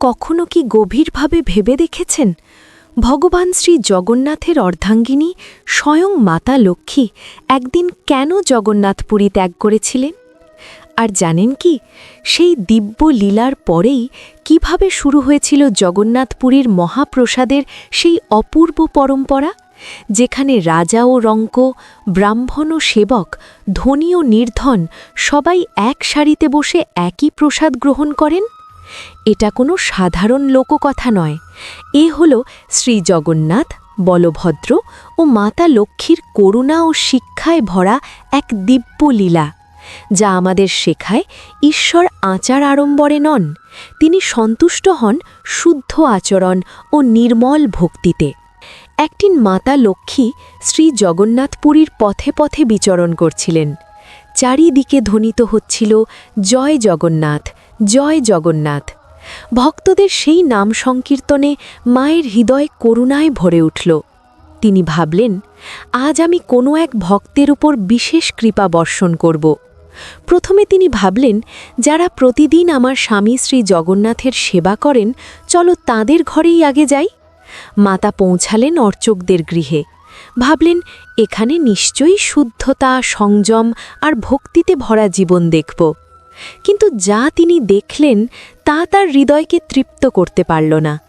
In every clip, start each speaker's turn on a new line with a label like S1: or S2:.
S1: কখনো কি গভীরভাবে ভেবে দেখেছেন? ভগবান শ্রী জগন্নাথের অর্ধাঙ্গিনী স্বয়ং মাতা লক্ষ্মী একদিন কেন জগন্নাথপুরী ত্যাগ করেছিলেন? আর জানেন কি, সেই দিব্য লীলার পরেই কীভাবে শুরু হয়েছিল জগন্নাথপুরীর মহাপ্রসাদের সেই অপূর্ব পরম্পরা? যেখানে রাজা ও রঙ্ক, ব্রাহ্মণ ও সেবক, ধনী ও নির্ধন সবাই এক সারিতে বসে একই প্রসাদ গ্রহণ করেন? এটা কোনো সাধারণ লোককথা নয়। এ হল শ্রী জগন্নাথ, বলভদ্র ও মাতা লক্ষ্মীর করুণা ও শিক্ষায় ভরা এক দিব্য লীলা, যা আমাদের শেখায় ঈশ্বর আচার আড়ম্বরে নন, তিনি সন্তুষ্ট হন শুদ্ধ আচরণ ও নির্মল ভক্তিতে। একদিন মাতা লক্ষ্মী শ্রী জগন্নাথপুরীর পথে পথে বিচরণ করছিলেন। চারিদিকে ধ্বনিত হচ্ছিল, জয় জগন্নাথ জয় জগন্নাথ। ভক্তদের সেই নাম সংকীর্তনে মায়ের হৃদয় করুণায় ভরে উঠল। তিনি ভাবলেন, আজ আমি কোনো এক ভক্তের উপর বিশেষ কৃপা বর্ষণ করব। প্রথমে তিনি ভাবলেন, যারা প্রতিদিন আমার স্বামী শ্রী জগন্নাথের সেবা করেন, চলো তাদের ঘরেই আগে যাই। মাতা পৌঁছালেন অর্চকদের গৃহে। ভাবলেন, এখানে নিশ্চয়ই শুদ্ধতা, সংযম আর ভক্তিতে ভরা জীবন দেখব। কিন্তু যা তিনি দেখলেন, তা তার হৃদয়কে তৃপ্ত করতে পারল না।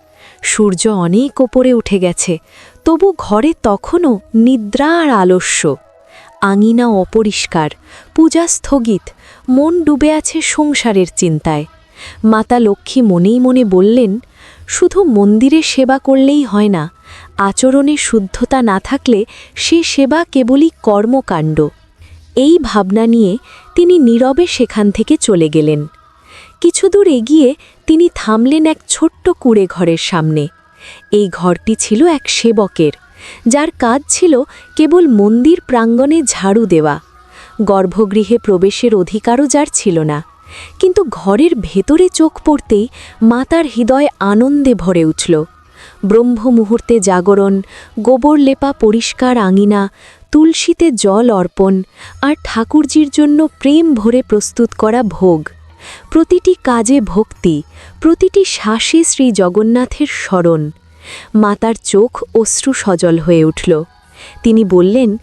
S1: সূর্য অনেক ওপরে উঠে গেছে, তবু ঘরে তখনও নিদ্রা আর আলস্য। আঙিনা অপরিষ্কার, পূজা স্থগিত, মন ডুবে আছে সংসারের চিন্তায়। মাতা লক্ষ্মী মনেই মনে বললেন, শুধু মন্দিরে সেবা করলেই হয় না আচরণে শুদ্ধতা না থাকলে সে সেবা কেবলই কর্মকাণ্ড। এই ভাবনা নিয়ে তিনি নীরবে সেখান থেকে চলে গেলেন। কিছুদূর এগিয়ে তিনি থামলেন এক ছোট্ট কুড়ে ঘরের সামনে। এই ঘরটি ছিল এক সেবকের, যার কাজ ছিল কেবল মন্দির প্রাঙ্গণে ঝাড়ু দেওয়া। গর্ভগৃহে প্রবেশের অধিকারও যার ছিল না। কিন্তু ঘরের ভেতরে চোখ পড়তেই মাতার হৃদয় আনন্দে ভরে উঠল। ব্রহ্ম মুহূর্তে জাগরণ, গোবর লেপা পরিষ্কার আঙিনা, তুলসীতে জল অর্পণ আর ঠাকুরজির জন্য প্রেম ভরে প্রস্তুত করা ভোগ। প্রতিটি কাজে ভক্তি, প্রতিটি শ্বাসে শ্রী জগন্নাথের স্মরণ। মাতার চোখ অশ্রু সজল হয়ে উঠল। তিনি বললেন,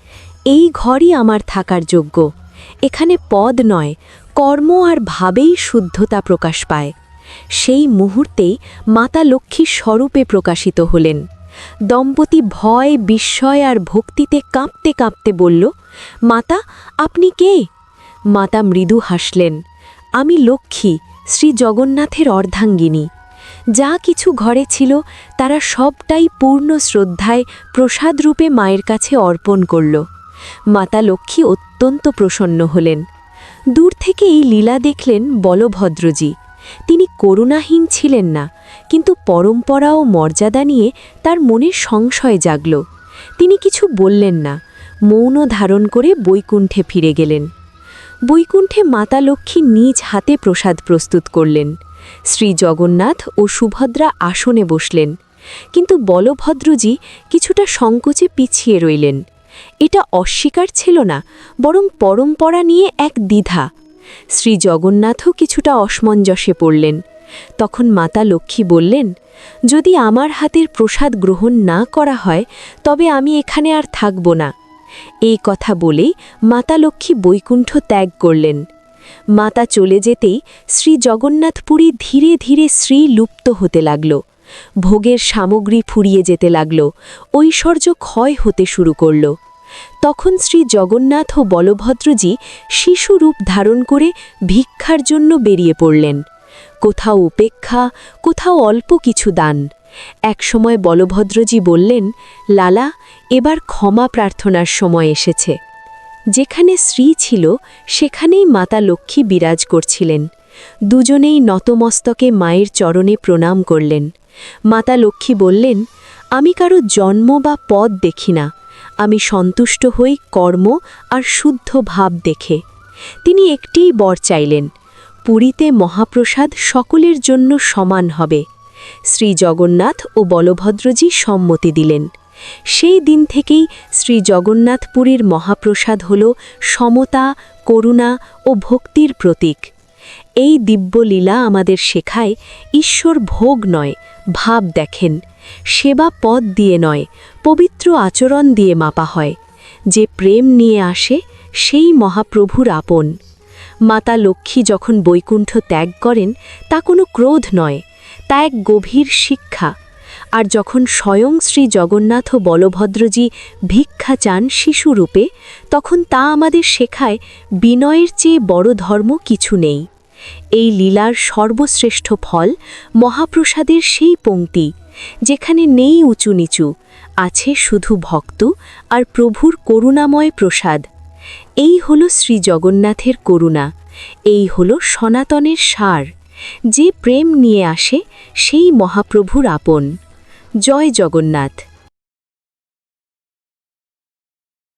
S1: এই ঘরই আমার থাকার যোগ্য। এখানে পদ নয়, কর্ম আর ভাবেই শুদ্ধতা প্রকাশ পায়। সেই মুহূর্তেই মাতা লক্ষ্মী স্বরূপে প্রকাশিত হলেন। দম্পতি ভয়, বিস্ময় আর ভক্তিতে কাঁপতে কাঁপতে বলল, মাতা, আপনি কে? মাতা মৃদু হাসলেন, আমি লক্ষ্মী, শ্রী জগন্নাথের অর্ধাঙ্গিনী। যা কিছু ঘরে ছিল, তারা সবটাই পূর্ণ শ্রদ্ধায় প্রসাদরূপে মায়ের কাছে অর্পণ করল। মাতা লক্ষ্মী অত্যন্ত প্রসন্ন হলেন। দূর থেকে এই লীলা দেখলেন বলভদ্রজি। তিনি করুণাহীন ছিলেন না, কিন্তু পরম্পরা ও মর্যাদা নিয়ে তার মনে সংশয় জাগল। তিনি কিছু বললেন না, মৌন ধারণ করে বৈকুণ্ঠে ফিরে গেলেন। বৈকুণ্ঠে মাতা লক্ষ্মী নিজ হাতে প্রসাদ প্রস্তুত করলেন। শ্রী জগন্নাথ ও সুভদ্রা আসনে বসলেন, কিন্তু বলভদ্রজি কিছুটা সংকোচে পিছিয়ে রইলেন। এটা অস্বীকার ছিল না, বরং পরম্পরা নিয়ে এক দ্বিধা। শ্রী জগন্নাথও কিছুটা অসমঞ্জসে পড়লেন। তখন মাতা লক্ষ্মী বললেন, যদি আমার হাতের প্রসাদ গ্রহণ না করা হয়, তবে আমি এখানে আর থাকব না। এই কথা বলেই মাতা লক্ষ্মী বৈকুণ্ঠ ত্যাগ করলেন। মাতা চলে যেতেই শ্রী জগন্নাথপুরী ধীরে ধীরে শ্রী লুপ্ত হতে লাগল। ভোগের সামগ্রী ফুরিয়ে যেতে লাগল। ঐশ্বর্য ক্ষয় হতে শুরু করল। তখন শ্রী জগন্নাথ ও বলভদ্রজি শিশুরূপ ধারণ করে ভিক্ষার জন্য বেরিয়ে পড়লেন। কোথাও উপেক্ষা, কোথাও অল্প কিছু দান। একসময় বলভদ্রজি বললেন, লালা, এবার ক্ষমা প্রার্থনার সময় এসেছে। যেখানে শ্রী ছিল, সেখানেই মাতা লক্ষ্মী বিরাজ করছিলেন। দুজনেই নতমস্তকে মায়ের চরণে প্রণাম করলেন। মাতা লক্ষ্মী বললেন, আমি কারও জন্ম বা পদ দেখি না। আমি সন্তুষ্ট হই কর্ম আর শুদ্ধ ভাব দেখে। তিনি একটিই বর চাইলেন, পুরীতে মহাপ্রসাদ সকলের জন্য সমান হবে। শ্রী জগন্নাথ ও বলভদ্রজি সম্মতি দিলেন। সেই দিন থেকেই শ্রী জগন্নাথপুরীর মহাপ্রসাদ হল সমতা, করুণা ও ভক্তির প্রতীক। এই দিব্যলীলা আমাদের শেখায়, ঈশ্বর ভোগ নয়, ভাব দেখেন, সেবা পদ দিয়ে নয় পবিত্র আচরণ দিয়ে মাপা হয়। যে প্রেম নিয়ে আসে, সেই মহাপ্রভুর আপন। মাতা লক্ষ্মী যখন বৈকুণ্ঠ ত্যাগ করেন, তা কোনো ক্রোধ নয়, তা এক গভীর শিক্ষা। আর যখন স্বয়ং শ্রী জগন্নাথ বলভদ্রজি ভিক্ষা চান শিশুরূপে তখন তা আমাদের শেখায়, বিনয়ের চেয়ে বড় ধর্ম কিছু নেই। এই লীলার সর্বশ্রেষ্ঠ ফল মহাপ্রসাদের সেই পংক্তি যেখানে নেই উঁচু নিচু আছে শুধু ভক্ত আর প্রভুর করুণাময় প্রসাদ। এই হল শ্রী জগন্নাথের করুণা। এই হল সনাতনের সার। যে প্রেম নিয়ে আসে, সেই মহাপ্রভুর আপন। জয় জগন্নাথ।